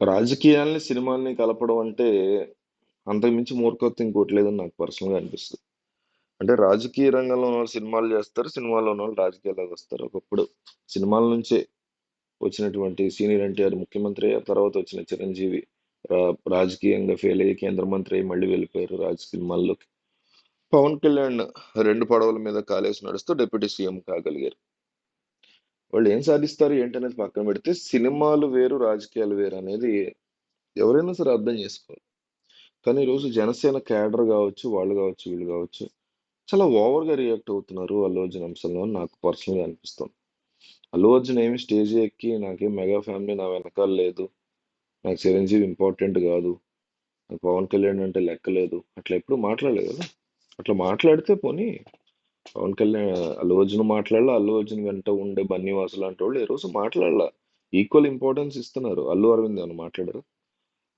రాజకీయాల్ని, సినిమాల్ని కలపడం అంటే అంతకుమించి మూర్ఖత్వం ఇంకోటి లేదని నాకు పర్సనల్‌గా అనిపిస్తది. అంటే రాజకీయ రంగంలో ఉన్నవాళ్ళు సినిమాలు జేస్తారు. సినిమాలో ఉన్నవాళ్ళు రాజకీయాల్లోకి వస్తారు. ఒకప్పుడు సినిమాల నుంచే వచ్చినటువంటి సీనియర్ ఎన్టీఆర్ ముఖ్యమంత్రి అయ్యారు. తర్వాత వచ్చిన చిరంజీవి ఆహ్, రాజకీయంగా ఫెయిల్ అయ్యి కేంద్ర మంత్రి అయ్యి మళ్ళీ వెళ్ళిపోయారు రాజ సినిమాల్లోకి. పవన్ కళ్యాణ్ 2 పడవల మీద కాలేసి నడుస్తూ డిప్యూటీ సీఎం కాగలిగారు. వాళ్ళు ఏం సాధిస్తారు ఏంటనేది పక్కన పెడితే సినిమాలు వేరు, రాజకీయాలు వేరు అనేది ఎవరైనా సరే అర్థం చేసుకోవాలి. కానీ ఈరోజు జనసేన క్యాడర్ కావచ్చు వాళ్ళు కావచ్చు వీళ్ళు కావచ్చు చాలా ఓవర్‌గా రియాక్ట్ అవుతున్నారు అల్లు అర్జున్ అంశంలో అని నాకు పర్సనల్‌గా అనిపిస్తుంది. అల్లు అర్జున్ ఏమి స్టేజ్ ఎక్కి నాకేం మెగా ఫ్యామిలీ నా వెనకాల లేదు. నాకు చిరంజీవి ఇంపార్టెంట్ కాదు నాకు పవన్ కళ్యాణ్ అంటే లెక్కలేదు అట్లా ఎప్పుడు మాట్లాడలేదు కదా అట్లా మాట్లాడితే పోనీ పవన్ కళ్యాణ్ అల్లు అర్జున్ మాట్లాడలా. అల్లు అర్జున్ వెంట ఉండే బన్నీవాసు వాళ్ళు ఏ రోజు మాట్లాడలా. ఈక్వల్ ఇంపార్టెన్స్ ఇస్తున్నారు. అల్లు అరవింద్ అని మాట్లాడారు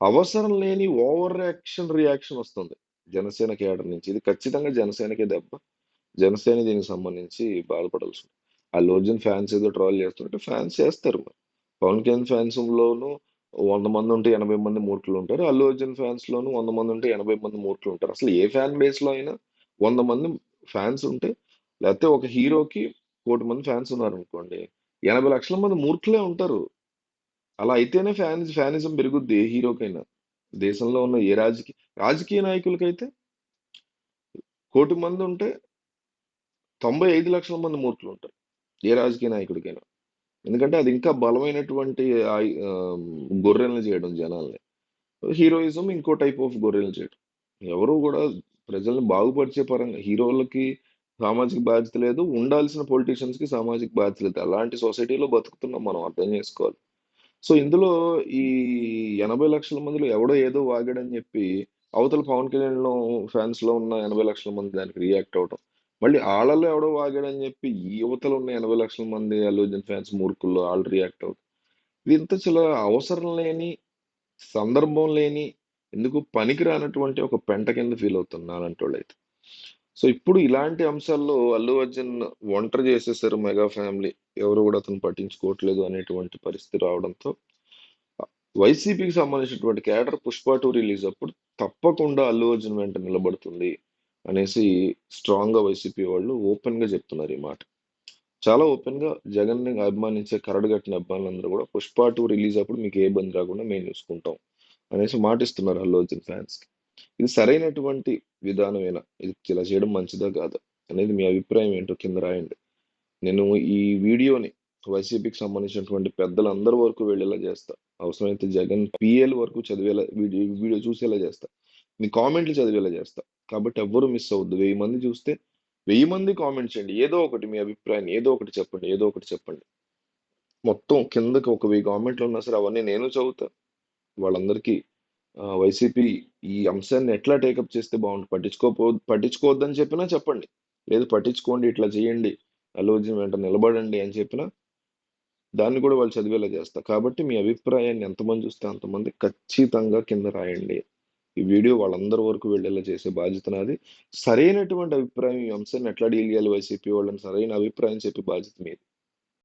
అవసరం లేని ఓవర్ రియాక్షన్ రియాక్షన్ వస్తుంది. జనసేన క్యాడర్ నుంచి. ఇది ఖచ్చితంగా జనసేనకే దెబ్బ. జనసేన దీనికి సంబంధించి బాధపడాల్సింది. అల్లు అర్జున్ ఫ్యాన్స్ ఏదో ట్రోల్ చేస్తుంటే ఫ్యాన్స్ చేస్తారు మరి. పవన్ కళ్యాణ్ ఫ్యాన్స్‌లోనూ వంద మంది ఉంటే 80 మంది మూర్ఖులు ఉంటారు. అల్లు అర్జున్ ఫ్యాన్స్‌లోనూ వంద మంది ఉంటే 80 మంది మూర్ఖులు ఉంటారు. అసలు ఏ ఫ్యాన్ బేస్‌లో అయినా వంద మంది ఫ్యాన్స్ ఉంటే లేకపోతే ఒక హీరోకి కోటి మంది ఫ్యాన్స్ ఉన్నారనుకోండి. 80,00,000 మంది మూర్ఖులే ఉంటారు. అలా అయితేనే ఫ్యానిజ్ ఫ్యానిజం పెరుగుద్ది ఏ హీరోకైనా. దేశంలో ఉన్న ఏ రాజకీయ రాజకీయ నాయకులకైతే కోటి మంది ఉంటే తొంభై ఐదు లక్షల మంది మూర్ఖులు ఉంటారు. ఏ రాజకీయ నాయకుడికైనా. ఎందుకంటే అది ఇంకా బలమైనటువంటి గొర్రెలను చేయడం జనాల్ని. హీరోయిజం ఇంకో టైప్ ఆఫ్ గొర్రెలను చేయడం. ఎవరు కూడా ప్రజల్ని బాగుపరిచే పరంగా హీరోలకి సామాజిక బాధ్యత లేదు. ఉండాల్సిన పొలిటీషియన్స్‌కి సామాజిక బాధ్యత లేదు. అలాంటి సొసైటీలో బతుకుతున్నాం మనం అర్థం చేసుకోవాలి. సో, ఇందులో ఈ ఎనభై లక్షల మందిలో ఎవడో ఏదో వాగాడని చెప్పి అవతల పవన్ కళ్యాణ్‌లో ఫ్యాన్స్‌లో ఉన్న ఎనభై లక్షల మంది దానికి రియాక్ట్ అవ్వటం. మళ్ళీ వాళ్ళలో ఎవడో వాగాడని చెప్పి ఈ యువతలో ఉన్న 80,00,000 మంది అల్లు ఫ్యాన్స్ మూర్ఖుల్లో వాళ్ళు రియాక్ట్ అవుతారు. ఇదంతా చాలా అవసరం లేని, సందర్భం లేని, ఎందుకు పనికిరానటువంటి ఒక పెంట కింద ఫీల్ అవుతున్నారు నాలాంటోళ్ళైతే. సో, ఇప్పుడు ఇలాంటి అంశాల్లో అల్లు అర్జున్ ఒంటరి చేసేసారు మెగా ఫ్యామిలీ. ఎవరు కూడా అతను పట్టించుకోవట్లేదు అనేటువంటి పరిస్థితి రావడంతో వైసీపీకి సంబంధించినటువంటి క్యాడర్ 'పుష్ప టూ రిలీజ్ అప్పుడు తప్పకుండా అల్లు అర్జున్ వెంట నిలబడుతుంది అనేసి స్ట్రాంగ్‌గా వైసీపీ వాళ్ళు ఓపెన్‌గా చెప్తున్నారు ఈ మాట. చాలా ఓపెన్‌గా జగన్‌ని అభిమానించే కరడుగట్టిన అభిమానులందరూ కూడా 'పుష్ప టూ రిలీజ్ అప్పుడు మీకు ఏ ఇబ్బంది రాకుండా మేము చూసుకుంటాం అనేసి మాటిస్తున్నారు అల్లు అర్జున్ ఫ్యాన్స్‌కి. ఇది సరైనటువంటి విధానమేనా? ఇది ఇలా చేయడం మంచిదా? కాదా? అనేది మీ అభిప్రాయం ఏంటో కింద రాయండి. నేను ఈ వీడియోని వైసీపీకి సంబంధించినటువంటి పెద్దలందరి వరకు వెళ్ళేలా చేస్తా. అవసరమైతే జగన్ పిఎల్ వరకు చదివేలా వీడియో వీడియో చూసేలా చేస్తా. మీ కామెంట్లు చదివేలా చేస్తా. కాబట్టి ఎవ్వరు మిస్ అవ్వద్దు. వెయ్యి మంది చూస్తే వెయ్యి మంది కామెంట్ చేయండి. ఏదో ఒకటి మీ అభిప్రాయాన్ని ఏదో ఒకటి చెప్పండి. ఏదో ఒకటి చెప్పండి. మొత్తం కిందకి ఒక వెయ్యి కామెంట్లు ఉన్నా సరే అవన్నీ నేను చదువుతా. వాళ్ళందరికీ వైసీపీ ఈ అంశాన్ని ఎట్లా టేకప్ చేస్తే బాగుంటుంది పట్టించుకోపో పట్టించుకోవద్దని చెప్పినా చెప్పండి. లేదు పట్టించుకోండి ఇట్లా చేయండి. అల్లు వెంట నిలబడండి అని చెప్పినా దాన్ని కూడా వాళ్ళు చదివేలా చేస్తారు కాబట్టి మీ అభిప్రాయాన్ని ఎంతమంది చూస్తే అంతమంది ఖచ్చితంగా కింద రాయండి. ఈ వీడియో వాళ్ళందరి వరకు వెళ్ళేలా చేసే బాధ్యత నాది. సరైనటువంటి అభిప్రాయం ఈ అంశాన్ని ఎట్లా డీల్ చేయాలి వైసీపీ వాళ్ళని సరైన అభిప్రాయం చెప్పే బాధ్యత మీది.